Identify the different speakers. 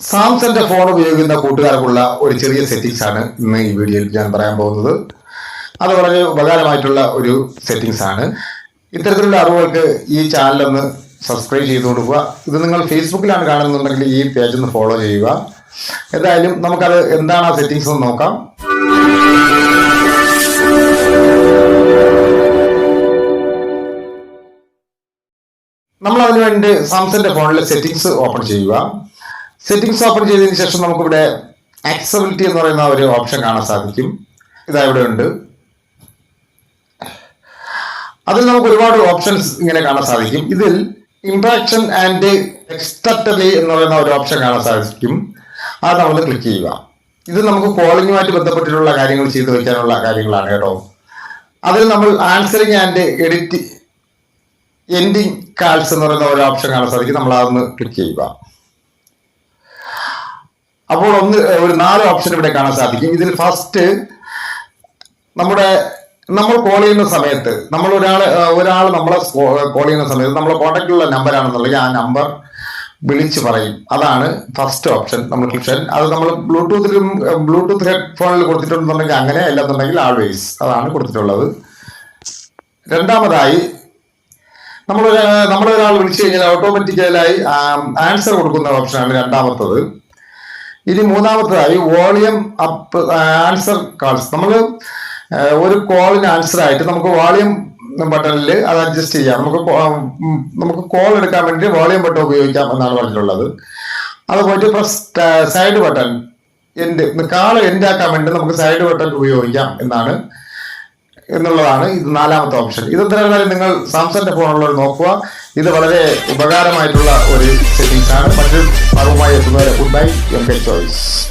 Speaker 1: സാംസങ്ങിന്റെ ഫോൺ ഉപയോഗിക്കുന്ന കൂട്ടുകാർക്കുള്ള ഒരു ചെറിയ സെറ്റിംഗ്സ് ആണ് ഇന്ന് ഈ വീഡിയോയിൽ ഞാൻ പറയാൻ പോകുന്നത്. അത് വളരെ ഉപകാരമായിട്ടുള്ള ഒരു സെറ്റിംഗ്സ് ആണ്. ഇത്തരത്തിലുള്ള അറിവുകൾക്ക് ഈ ചാനലൊന്ന് ഒന്ന് സബ്സ്ക്രൈബ് ചെയ്ത് കൊടുക്കുക. ഇത് നിങ്ങൾ ഫേസ്ബുക്കിലാണ് കാണുന്നുണ്ടെങ്കിൽ ഈ പേജ് ഒന്ന് ഫോളോ ചെയ്യുക. എന്തായാലും നമുക്കത് എന്താണ് ആ സെറ്റിംഗ്സ് എന്ന് നോക്കാം. നമ്മൾ അതിനു വേണ്ടി സാംസങ്ങിന്റെ ഫോണിലെ സെറ്റിംഗ്സ് ഓപ്പൺ ചെയ്യുക. സെറ്റിംഗ്സ് ഓപ്പൺ ചെയ്തതിന് ശേഷം നമുക്കിവിടെ ആക്സബിലിറ്റി എന്ന് പറയുന്ന ഒരു ഓപ്ഷൻ കാണാൻ സാധിക്കും. ഇതാ ഇവിടെ ഉണ്ട്. അതിൽ നമുക്ക് ഒരുപാട് ഓപ്ഷൻസ് ഇങ്ങനെ കാണാൻ സാധിക്കും. ഇതിൽ ഇൻട്രാക്ഷൻ ആൻഡ് എക്സ്റ്റർട്ടലി എന്ന് പറയുന്ന ഒരു ഓപ്ഷൻ കാണാൻ സാധിക്കും. അത് നമ്മൾ ക്ലിക്ക് ചെയ്യുക. ഇത് നമുക്ക് കോളിങ്ങുമായിട്ട് ബന്ധപ്പെട്ടിട്ടുള്ള കാര്യങ്ങൾ ചെയ്തു വെക്കാനുള്ള കാര്യങ്ങളാണ് കേട്ടോ. അതിൽ നമ്മൾ answering and edit ending calls എന്ന് പറയുന്ന ഒരു ഓപ്ഷൻ കാണാൻ സാധിക്കും. നമ്മൾ അതൊന്ന് ക്ലിക്ക് ചെയ്യുക. അപ്പോൾ ഒന്ന് ഒരു നാല് ഓപ്ഷൻ ഇവിടെ കാണാൻ സാധിക്കും. ഇതിൽ ഫസ്റ്റ് നമ്മുടെ നമ്മൾ കോൾ ചെയ്യുന്ന സമയത്ത് നമ്മൾ ഒരാൾ ഒരാൾ നമ്മളെ കോൾ ചെയ്യുന്ന സമയത്ത് നമ്മളെ കോൺടാക്റ്റിലുള്ള നമ്പർ ആണെന്നുണ്ടെങ്കിൽ ആ നമ്പർ വിളിച്ച് പറയും. അതാണ് ഫസ്റ്റ് ഓപ്ഷൻ നമ്മൾ ക്ലിക്ഷൻ അത് നമ്മൾ ബ്ലൂടൂത്തിലും ബ്ലൂടൂത്ത് ഹെഡ്ഫോണിൽ കൊടുത്തിട്ടുണ്ടെന്നുണ്ടെങ്കിൽ അങ്ങനെ അല്ലെന്നുണ്ടെങ്കിൽ ആൾവേസ് അതാണ് കൊടുത്തിട്ടുള്ളത്. രണ്ടാമതായി നമ്മൾ നമ്മളൊരാൾ വിളിച്ചു കഴിഞ്ഞാൽ ഓട്ടോമാറ്റിക്കലായി ആൻസർ കൊടുക്കുന്ന ഓപ്ഷനാണ് രണ്ടാമത്തത്. ഇനി മൂന്നാമത്തതായി വോളിയം അപ്പ് ആൻസർ കാൾസ് നമ്മൾ ഒരു കോളിന് ആൻസർ ആയിട്ട് നമുക്ക് വോളിയം ബട്ടണിൽ അത് അഡ്ജസ്റ്റ് ചെയ്യാം. നമുക്ക് നമുക്ക് കോൾ എടുക്കാൻ വേണ്ടി വോളിയം ബട്ടൺ ഉപയോഗിക്കാം എന്നാണ് പറഞ്ഞിട്ടുള്ളത്. അത് പോയിട്ട് side button end call end ആക്കാൻ വേണ്ടി നമുക്ക് സൈഡ് ബട്ടൺ ഉപയോഗിക്കാം എന്നാണ് എന്നുള്ളതാണ് ഇത് നാലാമത്തെ ഓപ്ഷൻ ഇത് എന്തായാലും നിങ്ങൾ സാംസങ്ങിന്റെ ഫോണുള്ളവർ നോക്കുക. ഇത് വളരെ ഉപകാരമായിട്ടുള്ള ഒരു സെറ്റിംഗ്സ് ആണ്. മറ്റൊരു അറിവുമായി എത്തുന്നവരെ good bye M K choice.